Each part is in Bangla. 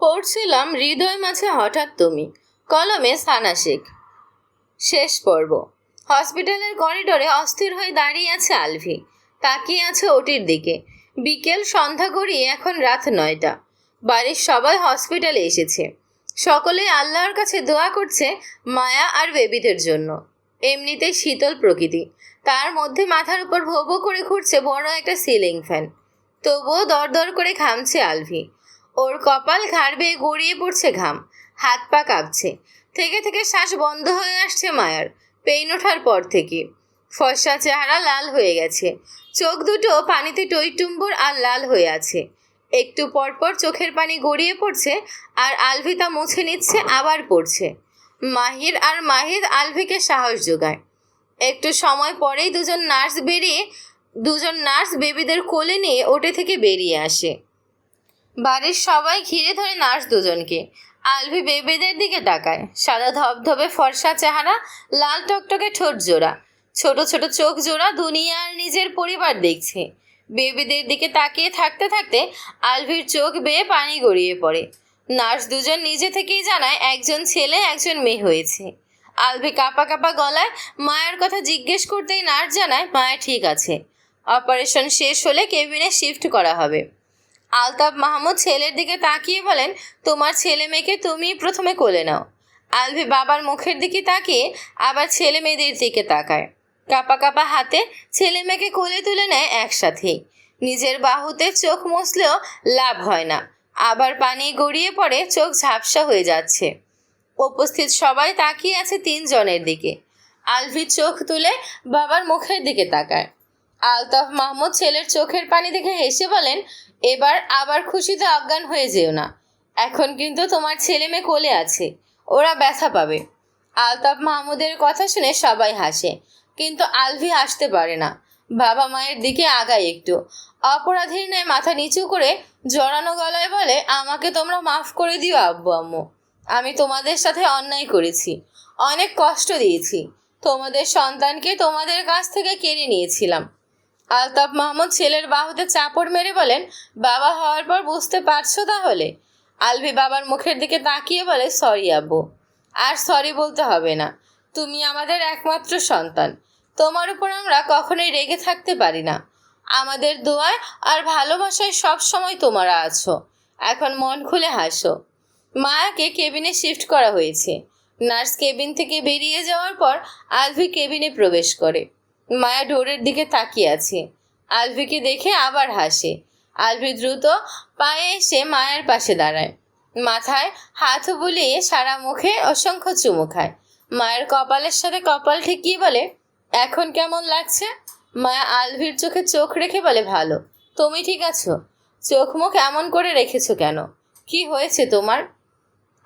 পড়ছিলাম হৃদয় মাঝে হঠাৎ তুমি। কলমে সানা শেখ। শেষ পর্ব। হসপিটালের করিডোরে অস্থির হয়ে দাঁড়িয়ে আছে আলভি। তাকিয়ে আছে ওটির দিকে। বিকেল সন্ধ্যা গড়িয়ে এখন রাত নয়টা। বাড়ির সবাই হসপিটালে এসেছে। সকলে আল্লাহর কাছে দোয়া করছে মায়া আর বেবিদের জন্য। এমনিতেই শীতল প্রকৃতি। তার মধ্যে মাথার উপর ভো ভো করে ঘুরছে বড় একটা সিলিং ফ্যান। তবুও দরদর করে ঘামছে আলভি। ওর কপাল ঘাড় বেয়ে গড়িয়ে পড়ছে ঘাম। হাত পা কাঁপছে। থেকে থেকে শ্বাস বন্ধ হয়ে আসছে মায়ার, পেইন ওঠার পর থেকে। ফর্সা চেহারা লাল হয়ে গেছে। চোখ দুটো পানিতে টইটুম্বুর আর লাল হয়ে আছে। একটু পরপর চোখের পানি গড়িয়ে পড়ছে আর আলভিতা মুছে নিচ্ছে, আবার পড়ছে। মাহির আর মাহিদ আলভিকে সাহস যোগায়। একটু সময় পরেই দুজন নার্স বেরিয়ে, দুজন নার্স বেবিদের কোলে নিয়ে ওটে থেকে বেরিয়ে আসে। বাড়ির সবাই ঘিরে ধরে নার্স দুজনকে। আলভি বেবেদের দিকে তাকায়। সাদা ধবধবে ফর্সা চেহারা, লাল টকটকে ঠোঁট জোড়া। ছোট ছোট চোখ জোড়া দুনিয়ার নিজের পরিবার দেখছে। বেবিদের দিকে তাকিয়ে থাকতে থাকতে আলভির চোখ বেয়ে পানি গড়িয়ে পড়ে। নার্স দুজন নিজে থেকেই জানায়, একজন ছেলে, একজন মেয়ে হয়েছে। আলভি কাপা কাপা গলায় মায়ের কথা জিজ্ঞেস করতেই নার্স জানায় মায়া ঠিক আছে। অপারেশন শেষ হলে কেবিনে শিফট করা হবে। আলতাফ মাহমুদ ছেলের দিকে তাকিয়ে বলেন, তোমার ছেলে মেয়েকে তুমি প্রথমে কোলে নাও। আলভি বাবার মুখের দিকে তাকিয়ে আবার ছেলে মেয়েদের দিকে তাকায়। কাপা কাপা হাতে ছেলে মেয়েকে কোলে তুলে নেয় একসাথেই নিজের বাহুতে চোখ মুছলেও লাভ হয় না। আবার পানি গড়িয়ে পড়ে, চোখ ঝাপসা হয়ে যাচ্ছে। উপস্থিত সবাই তাকিয়ে আছে তিনজনের দিকে। আলভি চোখ তুলে বাবার মুখের দিকে তাকায়। আলতাফ মাহমুদ ছেলের চোখের পানি দেখে হেসে বলেন এবার আবার খুশিতে অজ্ঞান হয়ে যেও না। এখন কিন্তু তোমার ছেলে মেয়ে কোলে আছে, ওরা ব্যথা পাবে। আলতাফ মাহমুদের কথা শুনে সবাই হাসে, কিন্তু আলভি হাসতে পারে না। বাবা মায়ের দিকে আগায় একটু। অপরাধীর ন্যায় মাথা নিচু করে জড়ানো গলায় বলে, আমাকে তোমরা মাফ করে দিও আব্বু আম্মু। আমি তোমাদের সাথে অন্যায় করেছি, অনেক কষ্ট দিয়েছি। তোমাদের সন্তানকে তোমাদের কাছ থেকে কেড়ে নিয়েছিলাম। আলতাফ মাহমুদ ছেলের বাহুতে চাপড় মেরে বলেন, বাবা হওয়ার পর বুঝতে পারছ তাহলে? আলভি বাবার মুখের দিকে তাকিয়ে বলে, সরি আব্বু, আর সরি বলতে হবে না। তুমি আমাদের একমাত্র সন্তান। তোমার উপর আমরা কখনোই রেগে থাকতে পারি না। আমাদের দোয়ায় আর ভালোবাসায় সব সময় তোমরা আছো। এখন মন খুলে হাসো। মায়াকে কেবিনে শিফট করা হয়েছে। নার্স কেবিন থেকে বেরিয়ে যাওয়ার পর আলভি কেবিনে প্রবেশ করে। মায়া ডোরের দিকে তাকিয়ে আছে। আলভিকে দেখে আবার হাসে। আলভি দ্রুত পায়ে এসে মায়ের পাশে দাঁড়ায়। মাথায় হাত বুলিয়ে সারা মুখে অসংখ্য চুমু খায়। মায়ের কপালের সাথে কপাল ঠেকিয়ে বলে, এখন কেমন লাগছে? মায়া আলভির চোখে চোখ রেখে বলে, ভালো। তুমি ঠিক আছো? চোখ মুখ এমন করে রেখেছো কেন? কি হয়েছে তোমার?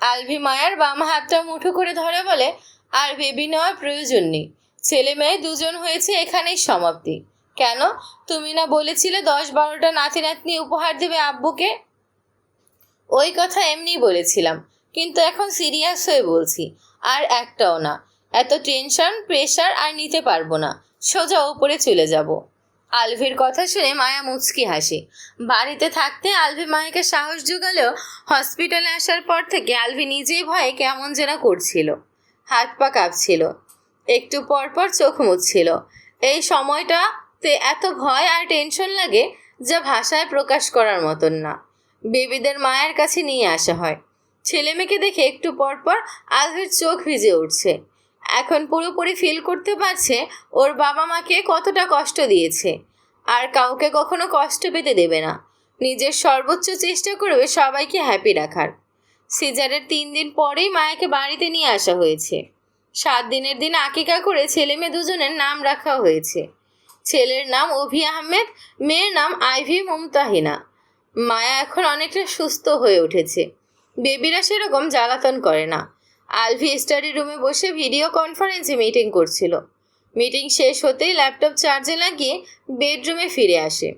আলভি মায়ার বাম হাতটা মুঠো করে ধরে বলে, আর বেবি নেওয়ার প্রয়োজন নেই। ছেলে মেয়ে দুজন হয়েছে, এখানেই সমাপ্তি। কেন? তুমি না বলেছিলে দশ বারোটা নাতি নাতনি উপহার দেবে আব্বুকে? ওই কথা এমনি বলেছিলাম, কিন্তু এখন সিরিয়াস হয়ে বলছি, আর একটাও না। এত টেনশন, প্রেশার আর নিতে পারব না, সোজা ওপরে চলে যাব। আলভির কথা শুনে মায়া মুচকি হাসি। বাড়িতে থাকতে আলভি মায়াকে সাহস জোগালেও হসপিটালে আসার পর থেকে আলভি নিজেই ভয়ে কেমন যেন করছিল। হাত পা কাঁপছিল। একটু পর পর চোখ মুছছিল। এই সময়টাতে এত ভয় আর টেনশন লাগে যা ভাষায় প্রকাশ করার মতন না। বেবিদের মায়ের কাছে নিয়ে আসা হয়। ছেলে মেয়েকে দেখে একটু পর পর আলভির চোখ ভিজে উঠছে। এখন পুরোপুরি ফিল করতে পারছে ওর বাবা মাকে কতটা কষ্ট দিয়েছে। আর কাউকে কখনো কষ্ট পেতে দেবে না। নিজের সর্বোচ্চ চেষ্টা করবে সবাইকে হ্যাপি রাখার। সিজারের তিন দিন পরেই মায়াকে বাড়িতে নিয়ে আসা হয়েছে। সাত দিনের দিন আকিকা করে ছেলে মেয়ে দুজনের নাম রাখা হয়েছে। ছেলের নাম অভি আহমেদ, মেয়ের নাম আইভি মুমতাহিনা। মায়া এখন অনেকটা সুস্থ হয়ে উঠেছে। বেবিরা সেরকম জ্বালাতন করে না। আলভি স্টাডি রুমে বসে ভিডিও কনফারেন্সে মিটিং করছিল। মিটিং শেষ হতেই ল্যাপটপ চার্জে লাগিয়ে বেডরুমে ফিরে আসে।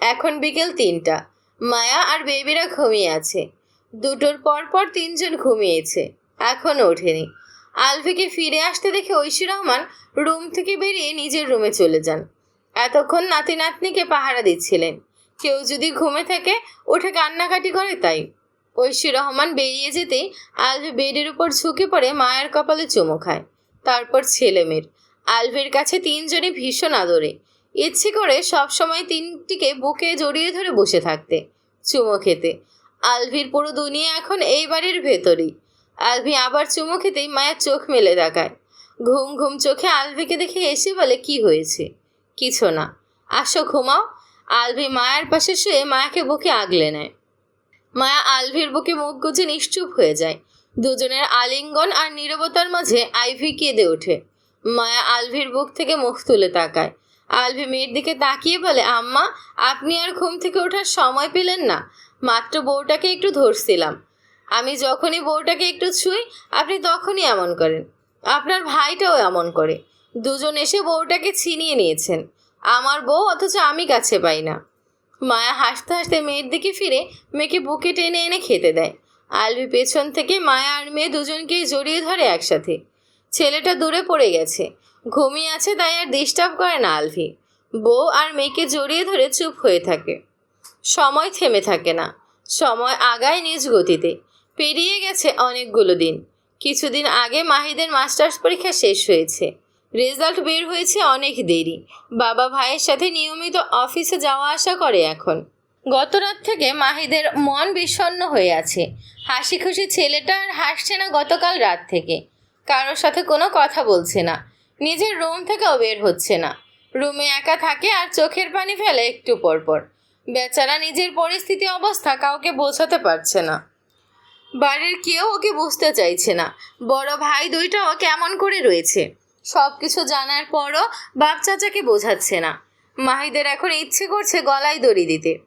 এখন বিকেল তিনটা। মায়া আর বেবিরা ঘুমিয়ে আছে। দুটোর পর পর তিনজন ঘুমিয়েছে। এখনও ওঠেনি। আলভিকে ফিরে আসতে দেখে ঐশী রহমান রুম থেকে বেরিয়ে নিজের রুমে চলে যান। এতক্ষণ নাতি নাতনিকে পাহারা দিচ্ছিলেন। কেউ যদি ঘুমে থাকে, ওঠে কান্নাকাটি করে তাই। ঐশী রহমান বেরিয়ে যেতেই আলভি বেডের উপর ঝুঁকে পড়ে মায়ের কপালে চুমো খায়। তারপর ছেলে মেয়ের। আলভির কাছে তিনজনই ভীষণ আদরে। ইচ্ছে করে সবসময় তিনটিকে বুকে জড়িয়ে ধরে বসে থাকতে, চুমো খেতে। আলভির পুরো দুনিয়া এখন এই বাড়ির ভেতরেই। আলভি আবার চুমু খেতেই মায়ের চোখ মেলে তাকায়। ঘুম ঘুম চোখে আলভিকে দেখে এসে বলে, কি হয়েছে? কিছু না। আসো ঘুমাও। আলভি মায়ের পাশে শুয়ে মায়াকে বুকে আগলে নেয়। মায়া আলভির বুকে মুখ গুজে নিশ্চুপ হয়ে যায়। দুজনের আলিঙ্গন আর নীরবতার মাঝে আইভি কেঁদে ওঠে। মায়া আলভির বুক থেকে মুখ তুলে তাকায়। আলভি মেয়ের দিকে তাকিয়ে বলে, আম্মা, আপনি আর ঘুম থেকে ওঠার সময় পেলেন না। মাত্র বউটাকে একটু ধরছিলাম। আমি যখনই বউটাকে একটু ছুঁই, আপনি তখনই এমন করেন। আপনার ভাইটাও এমন করে। দুজন এসে বউটাকে ছিনিয়ে নিয়েছেন। আমার বউ অথচ আমি কাছে পাই না। মায়া হাসতে হাসতে মেয়ের দিকে ফিরে মেয়েকে বুকে টেনে এনে খেতে দেয়। আলবি পেছন থেকে মায়া আর মেয়ে দুজনকেই জড়িয়ে ধরে একসাথে। ছেলেটা দূরে পড়ে গেছে। ঘুমিয়ে আছে তাই আর ডিস্টার্ব করে না আলভি। বউ আর মেয়েকে জড়িয়ে ধরে চুপ হয়ে থাকে। সময় থেমে থাকে না। সময় আগায় নিজ গতিতে। পেরিয়ে গেছে অনেকগুলো দিন। কিছুদিন আগে মাহিদের মাস্টার্স পরীক্ষা শেষ হয়েছে। রেজাল্ট বের হয়েছে অনেক দেরি। বাবা ভাইয়ের সাথে নিয়মিত অফিসে যাওয়া আসা করে এখন। গত রাত থেকে মাহিদের মন বিষণ্ণ হয়ে আছে। হাসি খুশি ছেলেটা আর হাসছে না গতকাল রাত থেকে। কারোর সাথে কোনো কথা বলছে না। নিজের রুম থেকেও বের হচ্ছে না। রুমে একা থাকে আর চোখের পানি ফেলে একটু পরপর। বেচারা নিজের পরিস্থিতি অবস্থা কাউকে বোঝাতে পারছে না। বাড়ির কেউ ওকে বুঝতে চাইছে না। বড় ভাই দুইটাও কেমন করে রয়েছে। সব কিছু জানার পরও বাপ চাচাকে বোঝাচ্ছে না। মাহিদের এখন ইচ্ছে করছে গলায় দড়ি দিতে।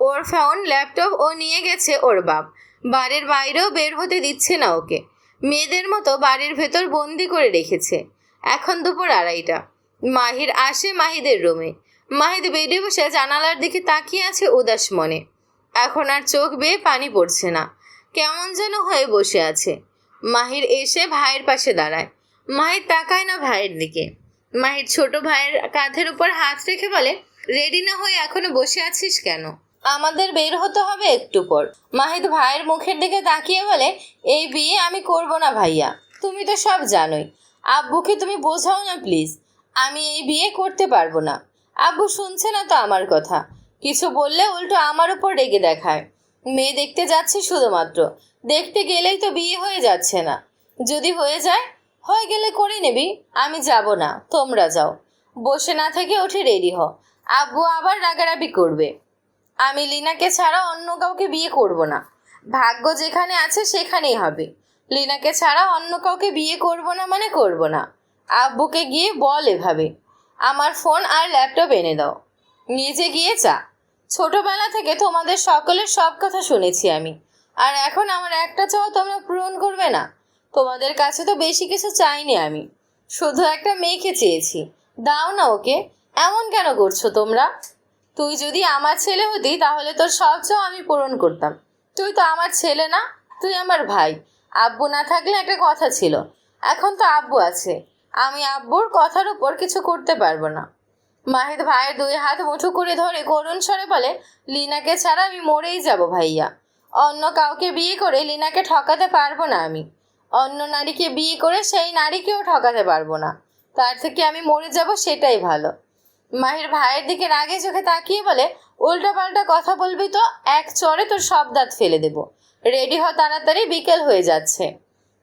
ওর ফোন ল্যাপটপ ও নিয়ে গেছে ওর বাপ। বাড়ির বাইরেও বের হতে দিচ্ছে না ওকে। মেয়েদের মতো বাড়ির ভেতর বন্দি করে রেখেছে। এখন দুপুর আড়াইটা। মাহির আসে মাহিদের রুমে। মাহিদ বেডে বসে জানালার দিকে তাকিয়ে আছে উদাস মনে। এখন আর চোখ বেয়ে পানি পড়ছে না। কেমন যেন হয়ে বসে আছে। মাহির এসে ভাইয়ের পাশে দাঁড়ায়। মাহির তাকায় না ভাইয়ের দিকে। মাহির ছোট ভাইয়ের কাঁধের উপর হাত রেখে বলে, রেডি না হয়ে এখনও বসে আছিস কেন? আমাদের বের হতে হবে একটু পর। মাহিদ ভাইয়ের মুখের দিকে তাকিয়ে বলে, এই বিয়ে আমি করব না ভাইয়া। তুমি তো সব জানোই। আব্বুকে তুমি বোঝাও না প্লিজ। আমি এই বিয়ে করতে পারব না। আব্বু শুনছে না তো আমার কথা। কিছু বললে উল্টো আমার উপর রেগে দেখায়। মেয়ে দেখতে যাচ্ছি শুধুমাত্র। দেখতে গেলেই তো বিয়ে হয়ে যাচ্ছে না। যদি হয়ে যায়, হয়ে গেলে করে নিবি, আমি যাব না, তোমরা যাও। বসে না থেকে উঠে রেডি হ। আব্বু আবার রাগারাগি করবে। আমি লিনাকে ছাড়া অন্য কাউকে বিয়ে করব না। ভাগ্য যেখানে আছে সেখানেই হবে। লিনাকে ছাড়া অন্য কাউকে বিয়ে করব না মানে করব না। আব্বুকে গিয়ে বল এভাবে। আমার ফোন আর ল্যাপটপ এনে দাও। নিজে গিয়ে চা। ছোটবেলা থেকে তোমাদের সকলের সব কথা শুনেছি আমি। আর এখন আমার একটা চাও তোমরা পূরণ করবে না। তোমাদের কাছে তো বেশি কিছু চাইনি আমি। শুধু একটা মেয়েকে চেয়েছি। দাও না ওকে। এমন কেন করছ তোমরা? তুই যদি আমার ছেলে হতি, তাহলে তোর সব চাও আমি পূরণ করতাম। তুই তো আমার ছেলে না, তুই আমার ভাই। আব্বু না থাকলে একটা কথা ছিল। এখন তো আব্বু আছে। আমি আব্বুর কথার উপর কিছু করতে পারব না। মাহিদ ভাইয়ের দুই হাত মুঠো করে ধরে করুণ স্বরে বলে, লিনাকে ছাড়া আমি মরেই যাব ভাইয়া। অন্য কাউকে বিয়ে করে লিনাকে ঠকাতে পারব না আমি। অন্য নারীকে বিয়ে করে সেই নারীকেও ঠকাতে পারব না। তার থেকে আমি মরে যাব সেটাই ভালো। মাহির ভাইয়ের দিকে রাগে চোখে তাকিয়ে বলে উল্টা পাল্টা কথা বলবি তো, এক চড়ে তোর সব দাঁত ফেলে দেব। রেডি হ তাড়াতাড়ি, বিকেল হয়ে যাচ্ছে।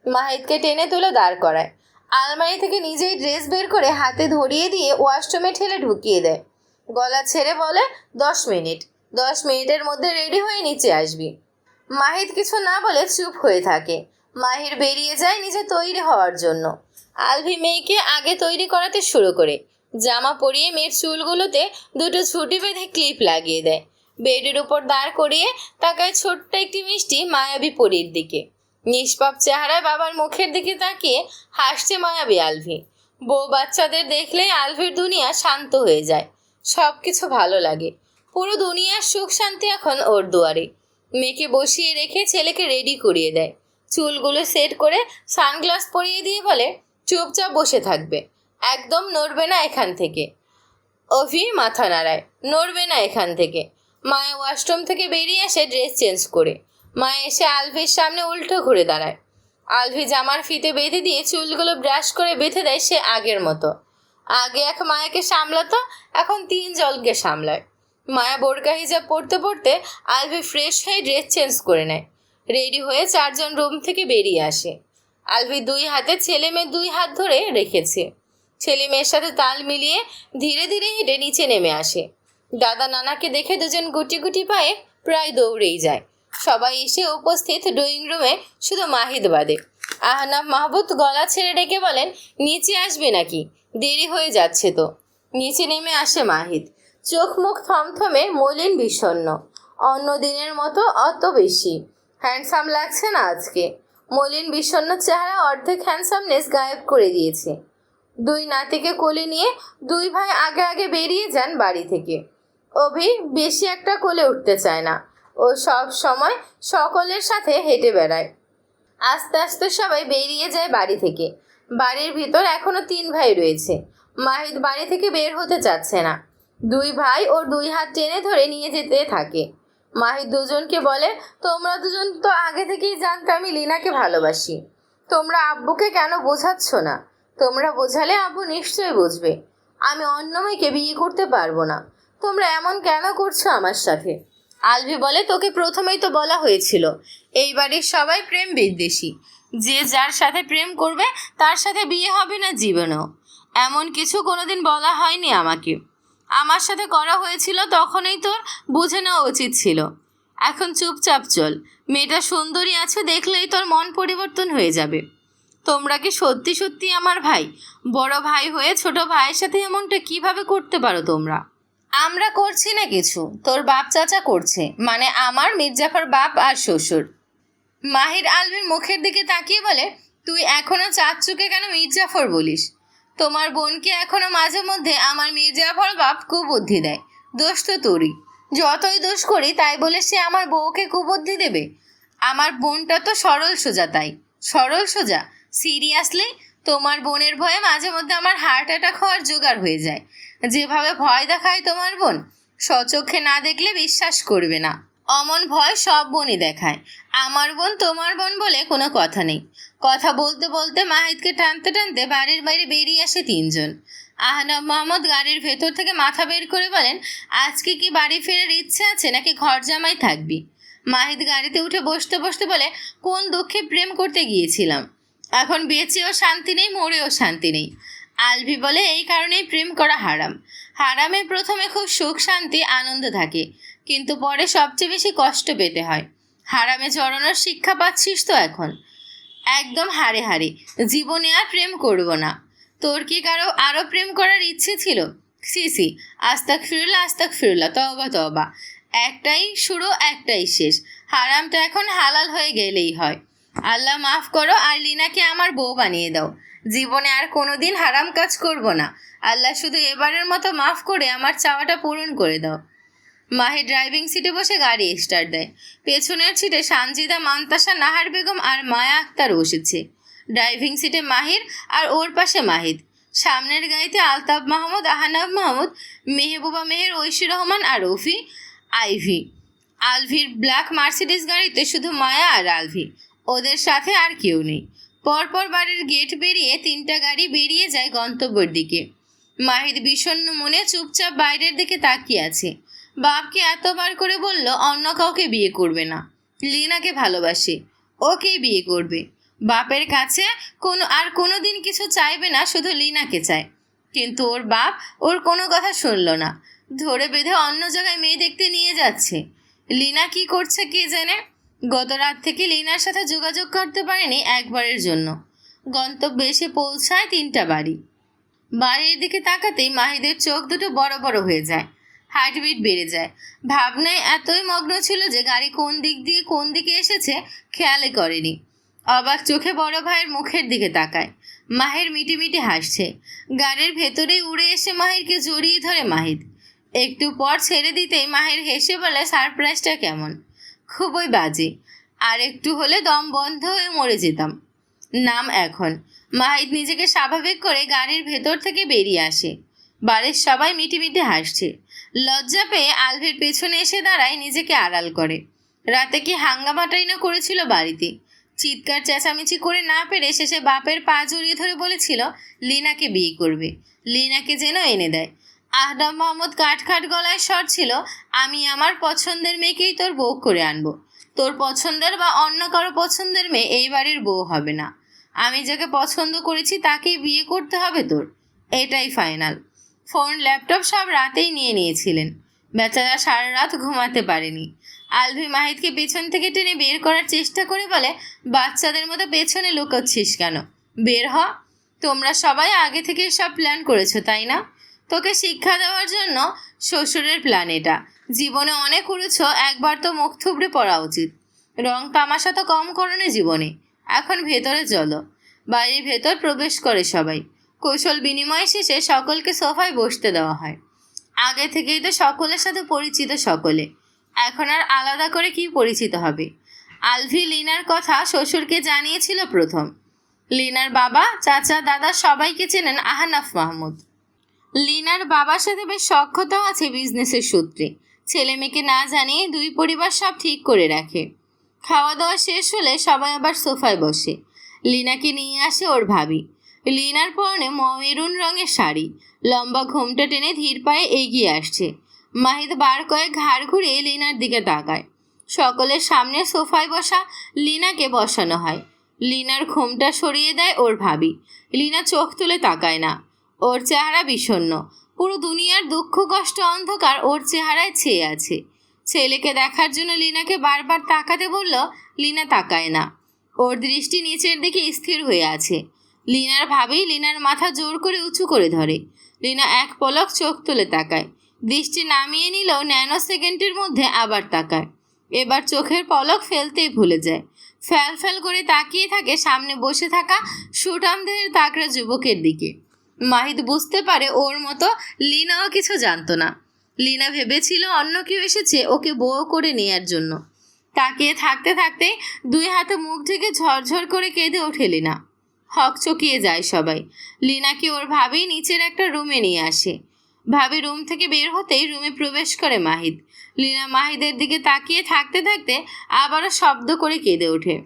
মাহিদকে টেনে তুলে দাঁড় করায়। আলমারি থেকে নিজেই ড্রেস বের করে হাতে ধরিয়ে দিয়ে ওয়াশরুমে ঠেলে ঢুকিয়ে দেয়। গলা ছেড়ে বলে, দশ মিনিট। দশ মিনিটের মধ্যে রেডি হয়ে নিচে আসবি। মাহিদ কিছু না বলে চুপ হয়ে থাকে। মাহির বেরিয়ে যায় নিজে তৈরি হওয়ার জন্য। আলভি মেয়েকে আগে তৈরি করাতে শুরু করে। জামা পরিয়ে মেয়ের চুলগুলোতে দুটো ছুটি বেঁধে ক্লিপ লাগিয়ে দেয়। বেডের উপর দাঁড় করিয়ে তাকায় ছোট্ট একটি মিষ্টি মায়াবী পরীর দিকে। নিষ্পাপ চেহারায় বাবার মুখের দিকে তাকিয়ে হাসছে মায়াবী আলভি। বউ বাচ্চাদের দেখলেই আলভির দুনিয়া শান্ত হয়ে যায়। সব কিছু ভালো লাগে। পুরো দুনিয়ার সুখ শান্তি এখন ওর দুয়ারে। মেয়েকে বসিয়ে রেখে ছেলেকে রেডি করিয়ে দেয়। চুলগুলো সেট করে সানগ্লাস পরিয়ে দিয়ে বলে, চুপচাপ বসে থাকবে। একদম নড়বে না এখান থেকে। অভি মাথা নাড়ায়, নড়বে না এখান থেকে। মায়া ওয়াশরুম থেকে বেরিয়ে আসে ড্রেস চেঞ্জ করে। মা এসে আলভির সামনে উল্টো ঘুরে দাঁড়ায়। আলভি জামার ফিতে বেঁধে দিয়ে চুলগুলো ব্রাশ করে বেঁধে দেয় সে আগের মতো। আগে এক মায়াকে সামলাতো, এখন তিন জলকে সামলায়। মায়া বোরকা হিজাব পড়তে পড়তে আলভি ফ্রেশ হয়ে ড্রেস চেঞ্জ করে নেয়। রেডি হয়ে চারজন রুম থেকে বেরিয়ে আসে। আলভি দুই হাতে ছেলে মেয়ে দুই হাত ধরে রেখেছে। ছেলে মেয়ের সাথে তাল মিলিয়ে ধীরে ধীরে হেঁটে নিচে নেমে আসে। দাদা নানাকে দেখে দুজন গুটি গুটি পায়ে প্রায় দৌড়েই যায়। সবাই এসে উপস্থিত ড্রয়িং রুমে শুধু মাহিদ বাদে। আহনাব মাহবুদ গলা ছেড়ে ডেকে বলেন, নিচে আসবে নাকি? দেরি হয়ে যাচ্ছে তো। নিচে নেমে আসে মাহিদ। চোখ মুখ থমথমে মলিন বিষণ্ণ অন্য দিনের মতো অত বেশি। হ্যান্ডসাম লাগছে না আজকে। মলিন বিষণ্ণ চেহারা অর্ধেক হ্যান্ডসামনেস গায়েব করে দিয়েছে। দুই নাতিকে কোলে নিয়ে দুই ভাই আগে আগে বেরিয়ে যান বাড়ি থেকে। অভি বেশি একটা কোলে উঠতে চায় না। ও সব সময় সকলের সাথে হেঁটে বেড়ায়। আস্তে আস্তে সবাই বেরিয়ে যায় বাড়ি থেকে। বাড়ির ভিতর এখনও তিন ভাই রয়েছে। মাহিদ বাড়ি থেকে বের হতে চাচ্ছে না। দুই ভাই ওর দুই হাত টেনে ধরে নিয়ে যেতে থাকে। মাহিদ দুজনকে বলে, তোমরা দুজন তো আগে থেকেই জানতে আমি লিনাকে ভালোবাসি। তোমরা আব্বুকে কেন বোঝাচ্ছ না? তোমরা বোঝালে আব্বু নিশ্চয়ই বুঝবে। আমি অন্য মেয়েকে বিয়ে করতে পারব না। তোমরা এমন কেন করছ আমার সাথে? আলভি বলে, তোকে প্রথমেই তো বলা হয়েছিল। এই বাড়ির সবাই প্রেম বিদ্বেষী। যে যার সাথে প্রেম করবে, তার সাথে বিয়ে হবে না জীবনেও। এমন কিছু কোনোদিন বলা হয়নি আমাকে। আমার সাথে করা হয়েছিল তখনই তোর বুঝে নেওয়া উচিত ছিল। এখন চুপচাপ চল। মেয়েটা সুন্দরী আছে দেখলেই তোর মন পরিবর্তন হয়ে যাবে। তোমরা কি সত্যি সত্যি আমার ভাই? বড় ভাই হয়ে ছোট ভাইয়ের সাথে এমনটা কীভাবে করতে পারো তোমরা? আমরা করছি না কিছু। তোর বাপ চাচা করছে। মানে আমার মির্জাফার বাপ আর শ্বশুর। মাহির আলভির মুখের দিকে তাকিয়ে বলে, তুই এখনও চাচ্চুকে কেন মির্জাফর বলিস? তোমার বোনকে এখনও মাঝে মধ্যে আমার মির্জাফর বাপ কুবুদ্ধি দেয়। দোষ তো তোরই। যতই দোষ করি, তাই বলে সে আমার বউকে কুবুদ্ধি দেবে। আমার বোনটা তো সরল সোজা তাই। সরল সোজা? সিরিয়াসলি? তোমার বোনের ভয়ে মাঝে মধ্যে আমার হার্ট অ্যাটাক হওয়ার জোগাড় হয়ে যায়। যেভাবে ভয় দেখায় তোমার বোন স্বচক্ষে না দেখলে বিশ্বাস করবে না। অমন ভয় সব বোনই দেখায়। আমার বোন তোমার বোন বলে কোনো কথা নেই। কথা বলতে বলতে মাহিদকে টানতে টানতে বাড়ির বাইরে বেরিয়ে আসে তিনজন। আহনাব মোহাম্মদ গাড়ির ভেতর থেকে মাথা বের করে বলেন, আজকে কি বাড়ি ফেরার ইচ্ছে আছে নাকি ঘর জামাই থাকবি? মাহিদ গাড়িতে উঠে বসতে বসতে বলে, কোন দুঃখে প্রেম করতে গিয়েছিলাম? এখন বেঁচেও শান্তি নেই মরেও শান্তি নেই। আলভি বলে, এই কারণেই প্রেম করা হারাম। হারামে প্রথমে খুব সুখ, শান্তি, আনন্দ থাকে, কিন্তু পরে সবচেয়ে বেশি কষ্ট পেতে হয়। হারামে জড়ানোর শিক্ষা পাচ্ছিস তো এখন? একদম হারে হারে, জীবনে আর প্রেম করব না। তোর কি কারও আরও প্রেম করার ইচ্ছে ছিল? সি সি আস্তাক ফিরুল্লা আস্তাক ফিরুল্লা তবা তবা একটাই শুরু, একটাই শেষ। হারামটা এখন হালাল হয়ে গেলেই হয়। আল্লাহ মাফ করো আর লিনাকে আমার বউ বানিয়ে দাও। জীবনে আর কোনোদিন হারাম কাজ করব না। আল্লাহ শুধু এবারের মতো মাফ করে আমার চাওয়াটা পূরণ করে দাও। মাহে ড্রাইভিং সিটে বসে গাড়ি স্টার্ট দেয়। পেছনের সিটে সানজিদা, মান্তাসা, নাহার বেগম আর মায়া আক্তার বসেছে। ড্রাইভিং সিটে মাহির আর ওর পাশে মাহিদ। সামনের গাড়িতে আলতাফ মাহমুদ, আহানাব মাহমুদ, মেহবুবা মেহের, ঐশী রহমান আর রফি, আইভি। আলভির ব্ল্যাক মার্সিডিস গাড়িতে শুধু মায়া আর আলভি। ওদের সাথে আর কেউ নেই। পরপর বাড়ির গেট বেরিয়ে তিনটা গাড়ি বেরিয়ে যায় গন্তব্যের দিকে। মাহিদ বিষণ্ণ মনে চুপচাপ বাইরের দিকে তাকিয়ে আছে। বাপকে এতবার করে বলল, অন্য কাউকে বিয়ে করবে না। লিনাকে ভালোবাসে। ওকেই বিয়ে করবে। বাপের কাছে কোনো, আর কোনো দিন কিছু চাইবে না, শুধু লিনাকে চায়। কিন্তু ওর বাপ ওর কোনো কথা শুনল না। ধরে বেঁধে অন্য জায়গায় মেয়ে দেখতে নিয়ে যাচ্ছে। লিনা কি করছে কে জানে? গত রাত থেকে লিনার সাথে যোগাযোগ করতে পারেনি একবারের জন্য। গন্তব্যে এসে পৌঁছায় তিনটা বাড়ি। বাড়ির দিকে তাকাতেই মাহিদের চোখ দুটো বড় বড় হয়ে যায়। হার্টবিট বেড়ে যায়। ভাবনায় এতই মগ্ন ছিল যে গাড়ি কোন দিক দিয়ে কোন দিকে এসেছে খেয়ালে করেনি। অবাক চোখে বড় ভাইয়ের মুখের দিকে তাকায়। মাহির মিটিমিটি হাসছে। গাড়ির ভেতরেই উড়ে এসে মাহিরকে জড়িয়ে ধরে মাহিদ একটু পর ছেড়ে দিতেই মাহের হেসে বলে, সারপ্রাইজটা কেমন? খুবই বাজে। আর একটু হলে দম বন্ধ হয়ে মরে যেতাম। নাম এখন। মাহিদ নিজেকে স্বাভাবিক করে গাড়ির ভেতর থেকে বেরিয়ে আসে। বাড়ির সবাই মিটিমিটি হাসছে। লজ্জা পেয়ে আলভির পেছনে এসে দাঁড়ায় নিজেকে আড়াল করে। রাতে কি হাঙ্গামাটাই না করেছিল বাড়িতে? চিৎকার, চেঁচামেচি করে না পেরে শেষে বাপের পা জড়িয়ে ধরে বলেছিল, লিনাকে বিয়ে করবে। লিনাকে যেন এনে দেয়। আহডাম মোহাম্মদ কাঠখাট গলায় স্বর ছিল, আমি আমার পছন্দের মেয়েকেই তোর বউ করে আনব। তোর পছন্দের বা অন্য কারও পছন্দের মেয়ে এই বাড়ির বউ হবে না। আমি যাকে পছন্দ করেছি তাকেই বিয়ে করতে হবে তোর। এটাই ফাইনাল। ফোন, ল্যাপটপ সব রাতেই নিয়ে নিয়েছিলেন। বেচারা সারা রাত ঘুমাতে পারেনি। আলভি মাহিদকে পেছন থেকে টেনে বের করার চেষ্টা করে বলে, বাচ্চাদের মতো পেছনে লুকোচ্ছিস কেন? বের হ। তোমরা সবাই আগে থেকে সব প্ল্যান করেছ, তাই না? তোকে শিক্ষা দেওয়ার জন্য শ্বশুরের প্ল্যান এটা। জীবনে অনেক করেছ একবার তো মুখ থুবড়ে পড়া উচিত। রং তামাশা তো কম করোনি জীবনে। এখন ভেতরে চলো। বাড়ির ভেতর প্রবেশ করে সবাই। কৌশল বিনিময় শেষে সকলকে সোফায় বসতে দেওয়া হয়। আগে থেকেই তো সকলের সাথে পরিচিত সকলে। এখন আর আলাদা করে কি পরিচিত হবে? আলভি লিনার কথা শ্বশুরকে জানিয়েছিল প্রথম। লিনার বাবা, চাচা, দাদা সবাইকে চেনেন আহানাফ মাহমুদ। লিনার বাবার সাথে বেশ সক্ষতাও আছে বিজনেসের সূত্রে। ছেলে মেয়েকে না জানিয়ে দুই পরিবার সব ঠিক করে রাখে। খাওয়া দাওয়া শেষ হলে সবাই আবার সোফায় বসে। লিনাকে নিয়ে আসে ওর ভাবি। লিনার পরনে মেরুন রঙের শাড়ি। লম্বা ঘোমটা টেনে ধীর পায়ে এগিয়ে আসছে। মাহিদ বার কয়েক ঘাড় ঘুরিয়ে লিনার দিকে তাকায়। সকলের সামনে সোফায় বসা লিনাকে বসানো হয়। লিনার ঘোমটা সরিয়ে দেয় ওর ভাবি। লিনা চোখ তুলে তাকায় না। ওর চেহারা বিষণ্ণ। পুরো দুনিয়ার দুঃখ, কষ্ট, অন্ধকার ওর চেহারায় ছেয়ে আছে। ছেলেকে দেখার জন্য লিনাকে বারবার তাকাতে বলল, লিনা তাকায় না। ওর দৃষ্টি নিচের দিকে স্থির হয়ে আছে। লিনার ভাবেই লিনার মাথা জোর করে উঁচু করে ধরে। লিনা এক পলক চোখ তুলে তাকায়। দৃষ্টি নামিয়ে নিলেও ন্যানো সেকেন্ডের মধ্যে আবার তাকায়। এবার চোখের পলক ফেলতেই ভুলে যায়। ফ্যাল ফ্যাল করে তাকিয়ে থাকে সামনে বসে থাকা সুটাম দেহের তাকড়া যুবকের দিকে। মাহিদ বুঝতে পারে ওর মতো লিনাও কিছু জানতো না। লিনা ভেবেছিল অন্য কেউ এসেছে, ওকে বউ করে নেয়ার জন্য। তাকিয়ে থাকতে থাকতে দুই হাতে মুখ ঢেকে ঝরঝর করে কেঁদে ওঠে লিনা। হক চকিয়ে যায় সবাই। লিনাকে ওর ভাবি নিচের একটা রুমে নিয়ে আসে। ভাবি রুম থেকে বের হতেই রুমে প্রবেশ করে মাহিদ লিনা মাহিদের দিকে তাকিয়ে থাকতে থাকতে আবারও শব্দ করে কেঁদে ওঠে।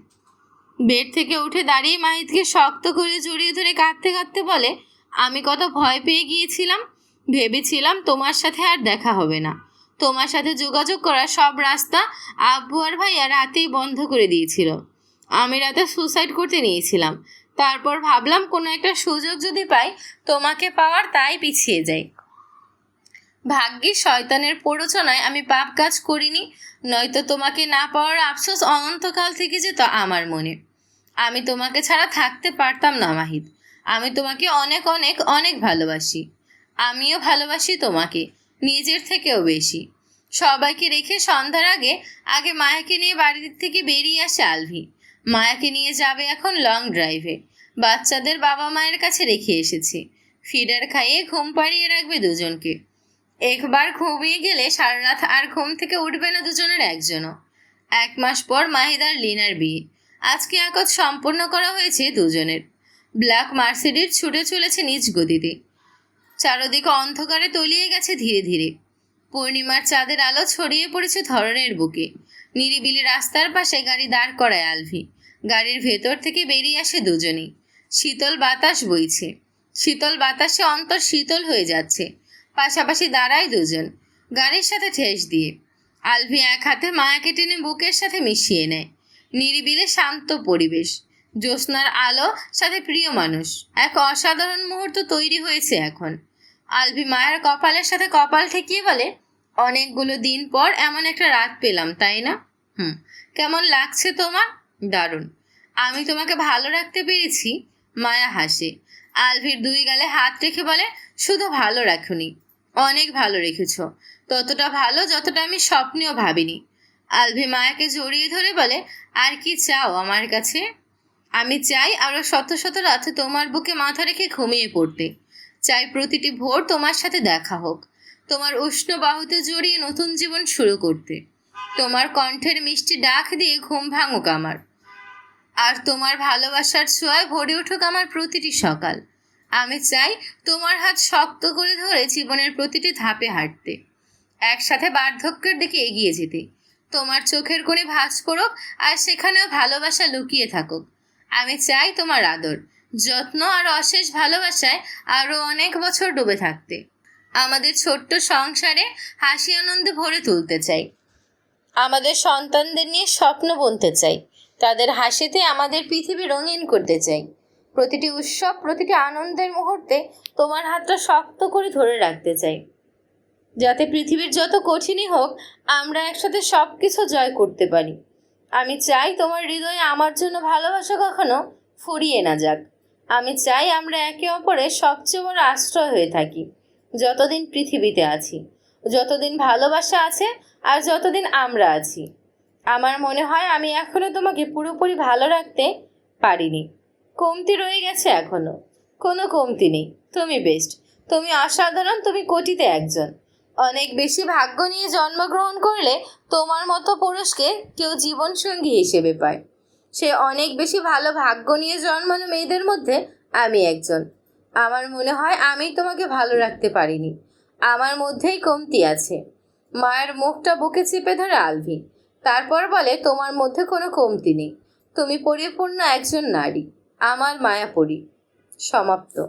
বেড থেকে উঠে দাঁড়িয়ে মাহিদকে শক্ত করে জড়িয়ে ধরে কাঁদতে কাঁদতে বলে আমি কত ভয় পেয়ে গিয়েছিলাম। ভেবেছিলাম তোমার সাথে আর দেখা হবে না। তোমার সাথে যোগাযোগ করার সব রাস্তা আব্বু আর ভাইয়া রাতেই বন্ধ করে দিয়েছিল। আমি রাতে সুসাইড করতে নিয়েছিলাম। তারপর ভাবলাম কোনো একটা সুযোগ যদি পাই, তোমাকে পাওয়ার তাই পিছিয়ে যাই। ভাগ্যে শয়তানের প্ররোচনায় আমি পাপ কাজ করিনি, নয়তো তোমাকে না পাওয়ার আফসোস অনন্তকাল থেকে যেত আমার মনে। আমি তোমাকে ছাড়া থাকতে পারতাম না মাহিদ আমি তোমাকে অনেক অনেক অনেক ভালোবাসি। আমিও ভালোবাসি তোমাকে, নিজের থেকেও বেশি। সবাইকে রেখে সন্ধ্যার আগে আগে মায়াকে নিয়ে বাড়ির থেকে বেরিয়ে আসে আলভি। মায়াকে নিয়ে যাবে এখন লং ড্রাইভে বাচ্চাদের বাবা মায়ের কাছে রেখে এসেছে। ফিডার খাইয়ে ঘুম পাড়িয়ে রাখবে দুজনকে। একবার ঘুমিয়ে গেলে সারা রাত আর ঘুম থেকে উঠবে না দুজনের একজনও। এক মাস পর মাহিদার লিনার বিয়ে। আজকে আকত সম্পূর্ণ করা হয়েছে দুজনের। ব্ল্যাক মার্সিডির ছুটে চলেছে নিজ গতিতে চারদিকে অন্ধকারে তলিয়ে গেছে ধীরে ধীরে। পূর্ণিমার চাঁদের আলো ছড়িয়ে পড়েছে ধরনের বুকে। নিরিবিলি রাস্তার পাশে গাড়ি দাঁড় করায় আলভি। গাড়ির ভেতর থেকে বেরিয়ে আসে দুজনেই। শীতল বাতাস বইছে। শীতল বাতাসে অন্তর শীতল হয়ে যাচ্ছে। পাশাপাশি দাঁড়ায় দুজন, গাড়ির সাথে ঠেস দিয়ে। আলভি এক হাতে মায়াকে টেনে বুকের সাথে মিশিয়ে নেয়। নিরিবিলে শান্ত পরিবেশ। জ্যোৎস্নার আলো সাথে প্রিয় মানুষ। এক অসাধারণ মুহূর্ত তৈরি হয়েছে এখন। আলভি মায়ের কপালের সাথে কপাল ঠেকিয়ে বলে, অনেকগুলো দিন পর এমন একটা রাত পেলাম, তাই না? হুম, কেমন লাগছে তোমার? দারুণ। আমি তোমাকে ভালো রাখতে পেরেছি। মায়া হাসে। আলভির দুই গালে হাত রেখে বলে, শুধু ভালো রাখুনি। অনেক ভালো রেখেছ। ততটা ভালো যতটা আমি স্বপ্নেও ভাবিনি। আলভি মায়াকে জড়িয়ে ধরে বলে, আর কি চাও আমার কাছে? আমি চাই আরও শত শত রাতে তোমার বুকে মাথা রেখে ঘুমিয়ে পড়তে। চাই প্রতিটি ভোর তোমার সাথে দেখা হোক। তোমার উষ্ণ বাহুতে জড়িয়ে নতুন জীবন শুরু করতে। তোমার কণ্ঠের মিষ্টি ডাক দিয়ে ঘুম ভাঙুক আমার। আর তোমার ভালোবাসার ছোঁয়ায় ভরে উঠুক আমার প্রতিটি সকাল। আমি চাই তোমার হাত শক্ত করে ধরে জীবনের প্রতিটি ধাপে হাঁটতে। একসাথে বার্ধক্যের দিকে এগিয়ে যেতে। তোমার চোখের কোণে ভাঁজ পড়ুক আর সেখানেও ভালোবাসা লুকিয়ে থাকুক। আমি চাই তোমার আদর, যত্ন আর অশেষ ভালোবাসায় আরও অনেক বছর ডুবে থাকতে। আমাদের ছোট্ট সংসারে হাসি আনন্দে ভরে তুলতে চাই। আমাদের সন্তানদের নিয়ে স্বপ্ন বুনতে চাই। তাদের হাসিতে আমাদের পৃথিবী রঙিন করতে চাই। প্রতিটি উৎসব, প্রতিটি আনন্দের মুহূর্তে তোমার হাতটা শক্ত করে ধরে রাখতে চাই। যাতে পৃথিবীর যত কঠিনই হোক, আমরা একসাথে সব কিছু জয় করতে পারি। আমি চাই তোমার হৃদয়ে আমার জন্য ভালোবাসা কখনো ফুরিয়ে না যাক। আমি চাই আমরা একে অপরের সবচেয়ে বড় আশ্রয় হয়ে থাকি। যতদিন পৃথিবীতে আছি, যতদিন ভালোবাসা আছে আর যতদিন আমরা আছি। আমার মনে হয় আমি এখনও তোমাকে পুরোপুরি ভালো রাখতে পারিনি। কমতি রয়ে গেছে এখনও। কোনো কমতি নেই। তুমি বেস্ট তুমি অসাধারণ। তুমি কোটিতে একজন। অনেক বেশি ভাগ্য নিয়ে জন্মগ্রহণ করলে তোমার মতো পুরুষকে কেউ জীবনসঙ্গী হিসেবে পায়। সে অনেক বেশি ভালো ভাগ্য নিয়ে জন্মানো মেয়েদের মধ্যে আমি একজন। আমার মনে হয় আমি তোমাকে ভালো রাখতে পারিনি। আমার মধ্যেই কমতি আছে। মায়ের মুখটা বুকে চেপে ধরে আলভি। তারপর বলে, তোমার মধ্যে কোনো কমতি নেই। তুমি পরিপূর্ণ একজন নারী। আমার মায়াপরি। সমাপ্ত।